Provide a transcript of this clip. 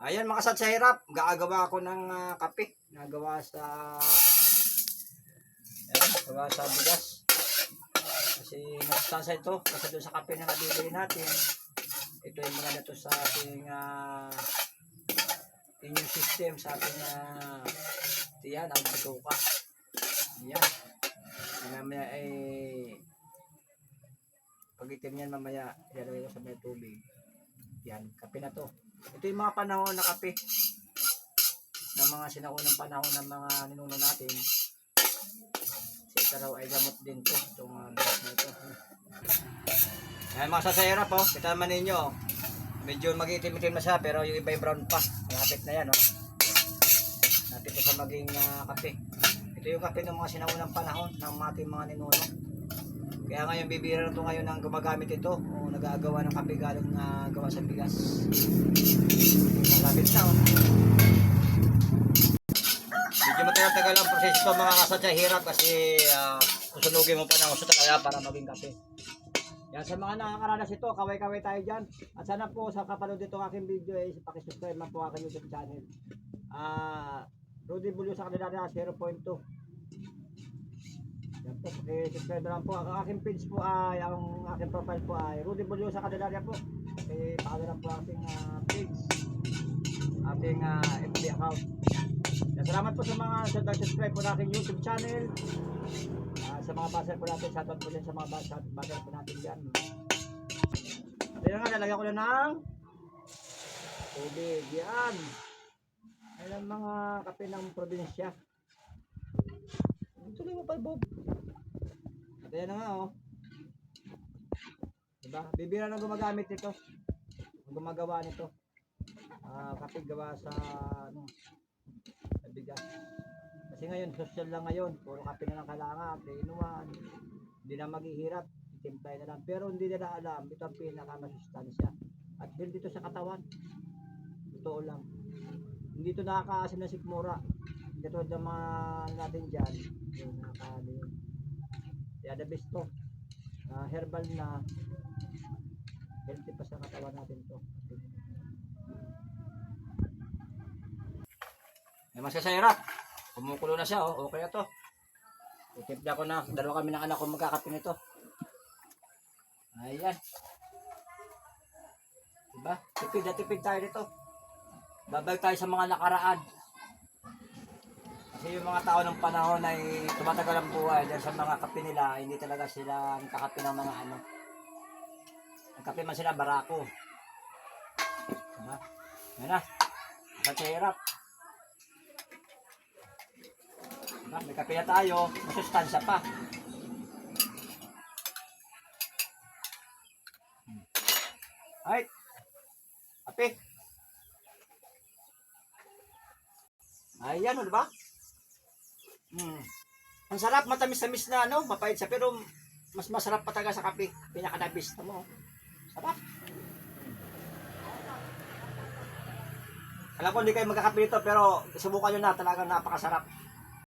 Ayan mga sad sa hirap, gagawa ako ng ah, kape. Nagawa sa Ayan, gawa sa bigas. Kasi nagsustansa ito, kasi doon sa kape na nabibili natin. Ito yung mga nato sa ating ah, immune system, sa ating uh, tiyan, ang bituka. Ayan. Mamaya ay pag itim yan mamaya, ilalagay ko sa may tubig. Yan, kape na to. Ito yung mga panahon na kape ng mga sinaunang panahon ng mga ninuno natin. Kasi ito raw ay gamot din to. Itong uh, bigas na ito. Yan mga sasayara po. Kita naman ninyo. Medyo mag-itim-itim na siya pero yung iba yung brown pa. Malapit na yan. Oh. Malapit na sa maging ah, kape. Ito yung kape ng mga sinaunang panahon ng mga ating mga ninuno. Kaya ngayon bibira na ito ngayon ang gumagamit ito o nagagawa ng kape galing na gawa sa bigas. Malapit na oh. Medyo matagal-tagal ang proseso mga kasadya hirap kasi uh, susunugin mo pa ng usot kaya para maging kape. Yan sa mga nakakaranas ito, kaway-kaway tayo dyan. At sana po sa kapanood dito aking video ay pakisubscribe lang po aking YouTube channel. Ah, Rudy Bulyo sa kanila na 0.2. Yan po, subscribe lang po. Ang aking page po ay, ang aking profile po ay Rudy Bulyo sa Candelaria po. Okay, pakala lang po ating ah, page. Ating ah, FB account. Yan, salamat po sa mga sa nag-subscribe po na aking YouTube channel. Ah, sa mga baser po natin, shoutout po din sa mga baser, baser po natin dyan. At nga, lalagyan ko na ng tubig. Yan. Ayan mga kape ng probinsya. Tuloy mo pa, Bob. Ayan na nga, oh. Diba? Bibira na gumagamit nito. Ang gumagawa nito. Ah, kape gawa sa, ano, sa bigas. Kasi ngayon, social lang ngayon. Puro kape na lang kailangan. Kainuan. Hindi na maghihirap. Timpay na lang. Pero hindi nila alam. Ito ang pinakamasustansya. At healthy dito sa katawan. Totoo lang. Hindi ito nakakaasim ng sikmura. Hindi ito ng mga natin dyan. Yung. Kaya the best to. Ah, herbal na healthy pa sa katawan natin to. May mas kasayarap. Kumukulo na siya, oh. Okay na to. Itipda ko na. Dalawa kami ng anak ko magkakape nito. Ayan. Diba? Tipid na tipid tayo dito. Babalik tayo sa mga nakaraan. Yung mga tao ng panahon ay tumatagal ang buhay dahil sa mga kape nila, hindi talaga sila nakakape ng mga ano. Ang kape man sila, barako. Diba? Yan na. Kasayarap. Diba? May kape na tayo, may sustansya pa. Ay, kape. Ayan, o, diba? Hmm. Ang sarap, matamis-tamis na, ano, mapait siya, pero mas masarap pa talaga sa kape. Pinaka-nabis na mo. Sarap. Alam ko hindi kayo magkakape dito, pero subukan nyo na, talagang napakasarap.